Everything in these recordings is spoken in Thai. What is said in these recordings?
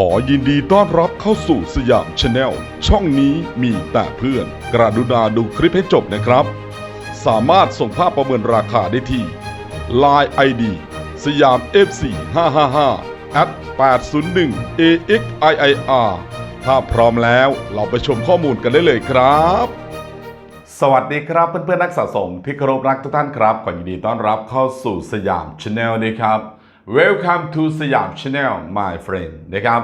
ขอยินดีต้อนรับเข้าสู่สยามชาแนลช่องนี้มีแต่เพื่อน กระดุณาดูคลิปให้จบนะครับ สามารถส่งภาพประเมินราคาได้ที่ Line ID สยาม FC 555 at 801 AXIIR ถ้าพร้อมแล้วเราไปชมข้อมูลกันได้เลยครับ สวัสดีครับเพื่อนๆนักสะสมที่เคารพรักทุกท่านครับขอยินดีต้อนรับเข้าสู่สยามชาแนลนะครับ Welcome to สยาม Channel my friend นะครับ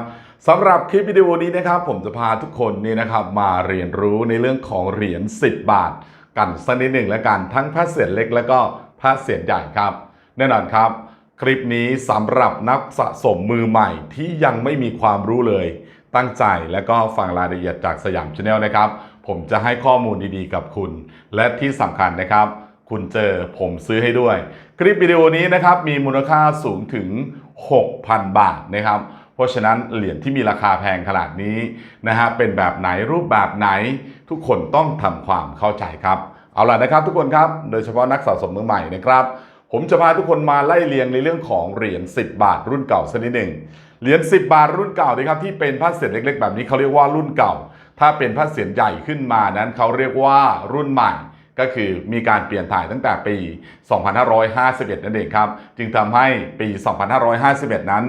สำหรับคลิปวิดีโอนี้นะครับ ผมจะพาทุกคนนี่นะครับมาเรียนรู้ในเรื่องของเหรียญ10 บาท กันสักนิดหนึ่งแล้วกันทั้งพระเศษเล็กแล้วก็พระเศษใหญ่ครับ แน่นอนครับ คลิปนี้สำหรับนักสะสมมือใหม่ที่ยังไม่มีความรู้เลย ตั้งใจแล้วก็ฟังรายละเอียดจากสยามชาแนลนะครับ ผมจะให้ข้อมูลดีๆกับคุณ และที่สำคัญนะครับ คุณเจอผมซื้อให้ด้วย คลิปวิดีโอนี้นะครับมีมูลค่าสูงถึง 6,000 บาทนะครับ เพราะฉะนั้นเหรียญที่มีราคาแพงขนาดนี้นะฮะเป็นแบบไหนรูปแบบไหน ทุกคนต้องทำความเข้าใจครับ เอาล่ะนะครับทุกคนครับโดยเฉพาะนักสะสมมือใหม่นะครับผมจะพาทุกคนมาไล่เรียงในเรื่องของเหรียญ10 บาทรุ่นเก่าสักนิดหนึ่งเหรียญ10 บาทรุ่นเก่านะครับที่เป็นผ้าเศษเล็ก ๆ แบบนี้เขาเรียกว่ารุ่นเก่า ถ้าเป็นผ้าเศษใหญ่ขึ้นมานั้นเขาเรียกว่ารุ่นใหม่ ก็คือมีการเปลี่ยนถ่ายตั้งแต่ปี 2551 นั่นเองครับ จึงทำให้ปี 2551 นั้น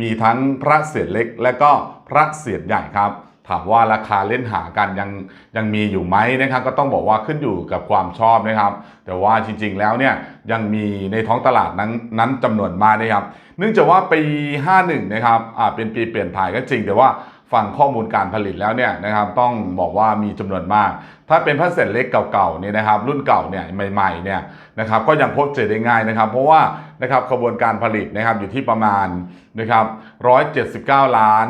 มีทั้งพระเศียรเล็กและก็พระเศียรใหญ่ครับ ถามว่าราคาเล่นหากันยังยังมีอยู่ไหมนะครับ ก็ต้องบอกว่าขึ้นอยู่กับความชอบนะครับ แต่ว่าจริงๆแล้วเนี่ยยังมีในท้องตลาดนั้นนั้นจำนวนมากนะครับ เนื่องจากว่าปี 51 นะครับอ่าเป็นปีเปลี่ยนถ่ายก็จริงแต่ว่า ฟังข้อมูลการผลิตแล้วเนี่ยนะครับต้องบอกว่ามีจำนวนมาก ถ้าเป็นพระเศษเล็กเก่าๆเนี่ยนะครับรุ่นเก่าเนี่ยใหม่ๆเนี่ยนะครับก็ยังพบเจอได้ง่ายนะครับ เพราะว่านะครับขบวนการผลิตนะครับอยู่ที่ประมาณนะครับ179 ล้าน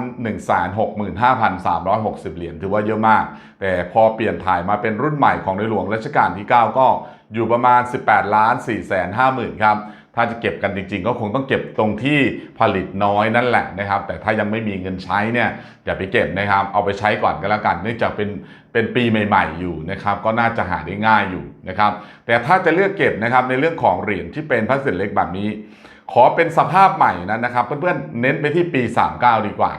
165,360 เหรียญถือว่าเยอะมาก แต่พอเปลี่ยนถ่ายมาเป็นรุ่นใหม่ของในหลวงรัชกาลที่ 9 ก็อยู่ประมาณ 18 ล้าน4 5 0 0 0 0ครับ ถ้าจะเก็บกันจริง ๆ ก็คงต้องเก็บตรงที่ผลิตน้อยนั่นแหละนะครับ แต่ถ้ายังไม่มีเงินใช้เนี่ยอย่าไปเก็บนะครับ เอาไปใช้ก่อนก็แล้วกัน เนื่องจากเป็นเป็นปีใหม่ ๆ อยู่นะครับก็น่าจะหาได้ง่ายอยู่นะครับ แต่ถ้าจะเลือกเก็บนะครับในเรื่องของเหรียญที่เป็นพลาสติกเล็กแบบนี้ ขอเป็นสภาพใหม่นั้นะครับเพื่อนๆเน้นไปที่ปี 39 ดีกว่า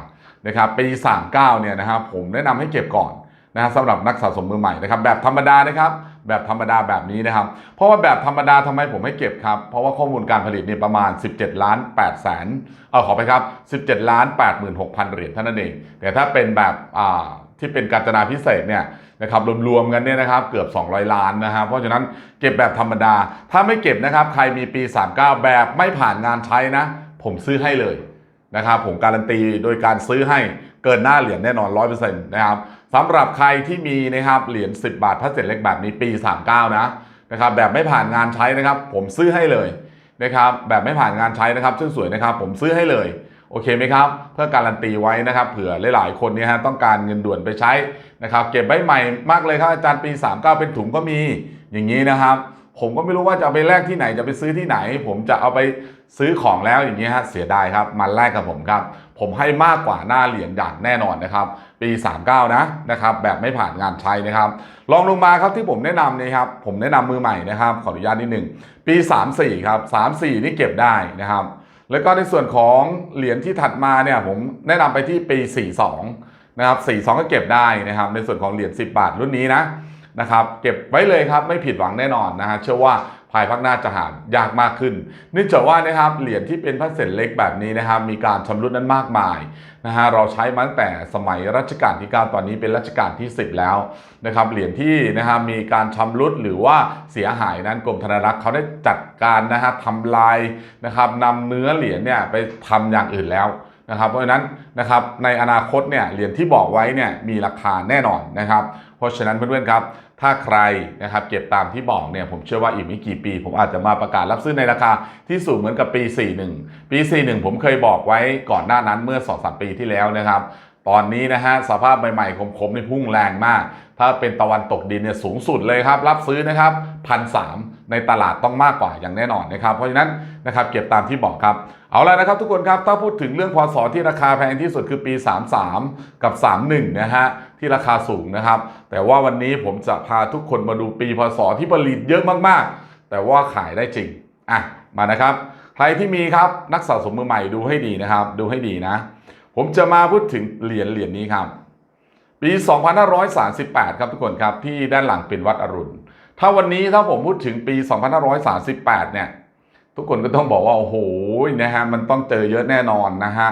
นะครับปี 39เนี่ยนะครับผมแนะนำให้เก็บก่อนนะฮะสำหรับนักสะสมมือใหม่นะครับแบบธรรมดานะครับ แบบธรรมดาแบบนี้นะครับ เพราะว่าแบบธรรมดาทำไมผมให้เก็บครับ เพราะว่าข้อมูลการผลิตเนี่ยประมาณ 17 ล้าน8แสนเออขอไปครับ 17 ล้าน 86,000 เหรียญเท่านั้นเอง แต่ถ้าเป็นแบบอ่าที่เป็นการจนาพิเศษเนี่ยนะครับรวมๆกันเนี่ยนะครับเกือบ 200 ล้านนะครับเพราะฉะนั้นเก็บแบบธรรมดา ถ้าไม่เก็บนะครับใครมีปี 39 แบบไม่ผ่านงานใช้นะ ผมซื้อให้เลยนะครับผมการันตีโดยการซื้อให้เกินหน้าเหรียญแน่นอน 100%นะครับ สำหรับใครที่มีนะครับเหรียญ10 บาทพลาสติกเล็กแบบนี้ปี 39 นะนะครับแบบไม่ผ่านงานใช้นะครับ ผมซื้อให้เลยนะครับแบบไม่ผ่านงานใช้นะครับซึ่งสวยนะครับ ผมซื้อให้เลยโอเคไหมครับ เพื่อการันตีไว้นะครับเผื่อหลายๆคนเนี่ยฮะต้องการเงินด่วนไปใช้นะครับ เก็บไว้ใหม่มากเลยครับอาจารย์ปี 39 เป็นถุงก็มีอย่างนี้นะครับ ผมก็ไม่รู้ว่าจะไปแลกที่ไหนจะไปซื้อที่ไหน ผมจะเอาไปซื้อของแล้วอย่างนี้ฮะเสียดายครับมาแลกกับผมครับ ผมให้มากกว่าหน้าเหรียญอย่างแน่นอนนะครับปี 39 นะนะครับแบบไม่ผ่านงานใช้นะครับลองลงมาครับที่ผมแนะนำนะครับผมแนะนำมือใหม่นะครับขออนุญาตนิดหนึ่งปี 34 ครับ 34 นี่เก็บได้นะครับ แล้วก็ในส่วนของเหรียญที่ถัดมาเนี่ยผมแนะนำไปที่ปี 42 นะครับ 42 ก็เก็บได้นะครับในส่วนของเหรียญ10 บาทรุ่นนี้นะ นะครับเก็บไว้เลยครับไม่ผิดหวังแน่นอนนะฮะเชื่อว่าภายภาคหน้าจะหายากมากขึ้นเนื่องจากว่านะครับเหรียญที่เป็นพลาสติกเล็กแบบนี้นะครับมีการชำรุดนั้นมากมายนะฮะเราใช้มาตั้งแต่สมัยรัชกาลที่ 9 ตอนนี้เป็นรัชกาลที่ 10 แล้วนะครับเหรียญที่นะครับมีการชำรุดหรือว่าเสียหายนั้นกรมธนารักษ์เขาได้จัดการนะฮะทำลายนะครับนำเนื้อเหรียญเนี่ยไปทำอย่างอื่นแล้วนะครับเพราะฉะนั้นนะครับในอนาคตเนี่ยเหรียญที่บอกไว้เนี่ยมีราคาแน่นอนนะครับ เพราะฉะนั้นเพื่อนๆครับ ถ้าใครนะครับเก็บตามที่บอกเนี่ยผมเชื่อว่าอีกไม่กี่ปี ผมอาจจะมาประกาศรับซื้อในราคาที่สูงเหมือนกับปี 41 ปี 41 ผมเคยบอกไว้ก่อนหน้านั้นเมื่อ 2-3 ปีที่แล้วนะครับ ตอนนี้นะฮะสภาพใหม่ๆคมๆนี่พุ่งแรงมาก ถ้าเป็นตะวันตกดินเนี่ยสูงสุดเลยครับ รับซื้อนะครับพันสในตลาดต้องมากกว่าอย่างแน่นอนนะครับ เพราะฉะนั้นนะครับเก็บตามที่บอกครับเอาละนะครับทุกคนครับถ้าพูดถึงเรื่องพศที่ราคาแพงที่สุดคือปี 33 กับ 31 นะฮะที่ราคาสูงนะครับ แต่ว่าวันนี้ผมจะพาทุกคนมาดูปีพศที่ผลิตเยอะมากๆ แต่ว่าขายได้จริงอะมานะครับ ใครที่มีครับนักสะสมมือใหม่ดูให้ดีนะครับ ดูให้ดีนะ ผมจะมาพูดถึงเหรียญเหรียญนี้ครับ ปี 2538 ครับทุกคนครับ ที่ด้านหลังเป็นวัดอรุณ ถ้าวันนี้ถ้าผมพูดถึงปี 2538 เนี่ย ทุกคนก็ต้องบอกว่า โอ้โหนะฮะมันต้องเจอเยอะแน่นอนนะฮะ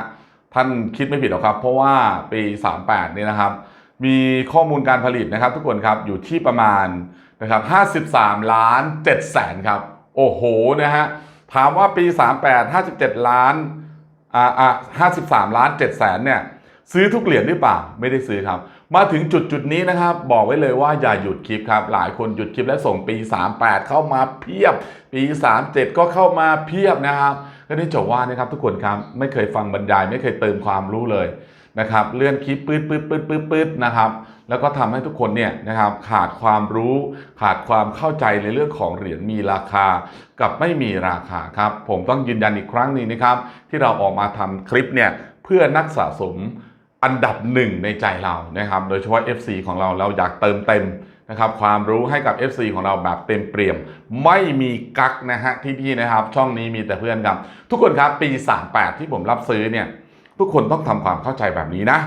ท่านคิดไม่ผิดหรอกครับ เพราะว่าปี 38เนี่ยนะครับ มีข้อมูลการผลิตนะครับ ทุกคนครับอยู่ที่ประมาณนะครับ53 ล้าน7แสนครับ โอ้โหนะฮะถามว่าปี 38 57 ล้าน อ่าอ่า53ล้าน7แสนเนี่ยซื้อทุกเหรียญหรือเปล่าไม่ได้ซื้อครับ มาถึงจุดจุดนี้นะครับ บอกไว้เลยว่าอย่าหยุดคลิปครับ หลายคนหยุดคลิปและส่งปี 38 เข้ามาเพียบ ปี 37 ก็เข้ามาเพียบนะครับก็นี่จะว่านะครับทุกคนครับไม่เคยฟังบรรยาย ไม่เคยเติมความรู้เลยนะครับเลื่อนคลิปปื๊ดปื๊ดปื๊ดปื๊ดปื๊ดนะครับ แล้วก็ทำให้ทุกคนเนี่ยนะครับขาดความรู้ขาดความเข้าใจในเรื่องของเหรียญมีราคา กับไม่มีราคาครับ ผมต้องยืนยันอีกครั้งนึงนะครับ ที่เราออกมาทำคลิปเนี่ยเพื่อนักสะสมอันดับหนึ่งในใจเรานะครับ โดยเฉพาะ FC ของเราเราอยากเติมเต็มนะครับความรู้ให้กับ FC ของเราแบบเต็มเปี่ยม ไม่มีกักนะฮะที่นี่นะครับ ช่องนี้มีแต่เพื่อนครับ ทุกคนครับปี 38 ที่ผมรับซื้อเนี่ยทุกคนต้องทำความเข้าใจแบบนี้นะ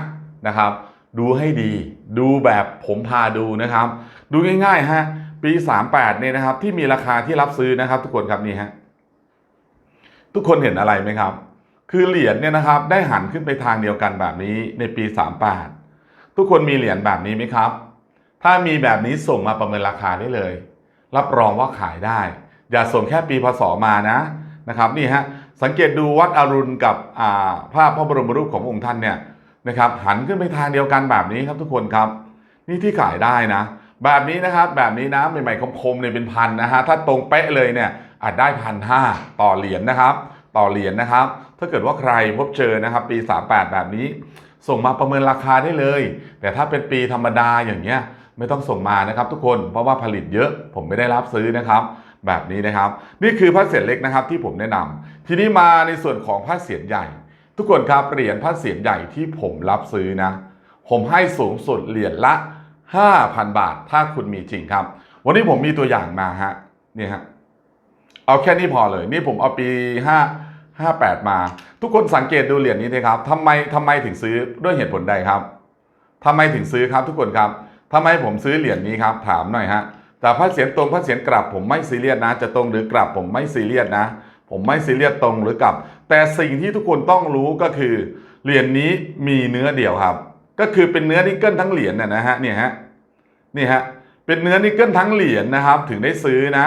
นะครับ ดูให้ดี ดูแบบผมพาดูนะครับ ดูง่ายๆฮะปี 38เนี่ยนะครับ ที่มีราคาที่รับซื้อนะครับ ทุกคนครับนี่ฮะทุกคนเห็นอะไรไหมครับ คือเหรียญเนี่ยนะครับ ได้หันขึ้นไปทางเดียวกันแบบนี้ในปี 38 ทุกคนมีเหรียญแบบนี้ไหมครับ ถ้ามีแบบนี้ส่งมาประเมินราคาได้เลย รับรองว่าขายได้ อย่าส่งแค่ปีพศมานะนะครับนี่ฮะสังเกตดูวัดอรุณกับภาพพระบรมรูปขององค์ท่านเนี่ย นะครับหันขึ้นไปทางเดียวกันแบบนี้ครับทุกคนครับ นี่ที่ขายได้นะ แบบนี้นะครับแบบนี้นะใหม่ๆคมๆเนี่ยเป็นพันนะฮะถ้าตรงเป๊ะเลยเนี่ยอาจได้พันห้าต่อเหรียญนะครับ ต่อเหรียญนะครับ ถ้าเกิดว่าใครพบเจอนะครับ ปี 38 แบบนี้ ส่งมาประเมินราคาได้เลย แต่ถ้าเป็นปีธรรมดาอย่างเงี้ยไม่ต้องส่งมานะครับ ทุกคนเพราะว่าผลิตเยอะผมไม่ได้รับซื้อนะครับ แบบนี้นะครับ นี่คือพระเศียรเล็กนะครับที่ผมแนะนำทีนี้มาในส่วนของพระเศียรใหญ่ ทุกคนครับเหรียญพระเศียรใหญ่ที่ผมรับซื้อนะ ผมให้สูงสุดเหรียญละ 5,000 บาท ถ้าคุณมีจริงครับ วันนี้ผมมีตัวอย่างมาฮะนี่ฮะเอาแค่นี้พอเลย นี่ผมเอาปี 5 58 มา ทุกคนสังเกตดูเหรียญนี้สิครับทำไมทำไมถึงซื้อด้วยเหตุผลใดครับทำไมถึงซื้อครับทุกคนครับทำไมผมซื้อเหรียญนี้ครับ ถามหน่อยฮะแต่พระเศียรตรงพระเศียรกลับผมไม่ซีเรียสนะ จะตรงหรือกลับผมไม่ซีเรียสนะ ผมไม่ซีเรียสตรงหรือกลับ แต่สิ่งที่ทุกคนต้องรู้ก็คือ เหรียญนี้มีเนื้อเดียวครับ ก็คือเป็นเนื้อนิกเกิลทั้งเหรียญนะนะฮะเนี่ยฮะนี่ฮะเป็นเนื้อนิกเกิลทั้งเหรียญนะครับ ถึงได้ซื้อนะ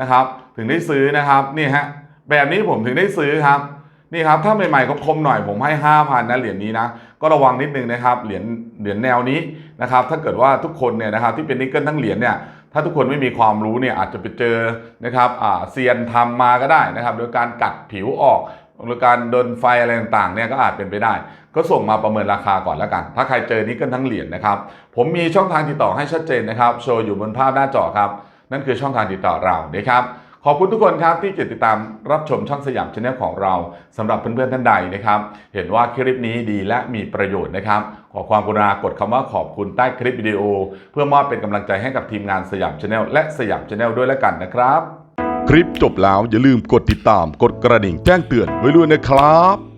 นะครับ ถึงได้ซื้อนะครับนี่ฮะแบบนี้ผมถึงได้ซื้อครับนี่ครับถ้าใหม่ๆคมๆหน่อยผมให้ห้าพันนะเหรียญนี้นะก็ระวังนิดนึงนะครับเหรียญเหรียญแนวนี้นะครับถ้าเกิดว่าทุกคนเนี่ยนะครับที่เป็นนิกเกิลทั้งเหรียญเนี่ย ถ้าทุกคนไม่มีความรู้เนี่ยอาจจะไปเจอนะครับเซียนทำมาก็ได้นะครับโดยการกัดผิวออกหรือการโดนไฟอะไรต่างๆเนี่ยก็อาจเป็นไปได้ ก็ส่งมาประเมินราคาก่อนแล้วกัน ถ้าใครเจอนี้ก็ทั้งเหรียญนะครับ ผมมีช่องทางติดต่อให้ชัดเจนนะครับ โชว์อยู่บนภาพหน้าจอครับ นั่นคือช่องทางติดต่อเรานะครับ ขอบคุณทุกคนครับที่ติดตามรับชมช่องสยามชาแนลของเราสำหรับเพื่อนๆท่านใดนะครับ เห็นว่าคลิปนี้ดีและมีประโยชน์นะครับ ขอความกรุณากดคำว่าขอบคุณใต้คลิปวิดีโอ เพื่อมอบเป็นกำลังใจให้กับทีมงานสยามชาแนลและสยามชาแนลด้วยแล้วกันนะครับ คลิปจบแล้วอย่าลืมกดติดตามกดกระดิ่งแจ้งเตือนไว้ด้วยนะครับ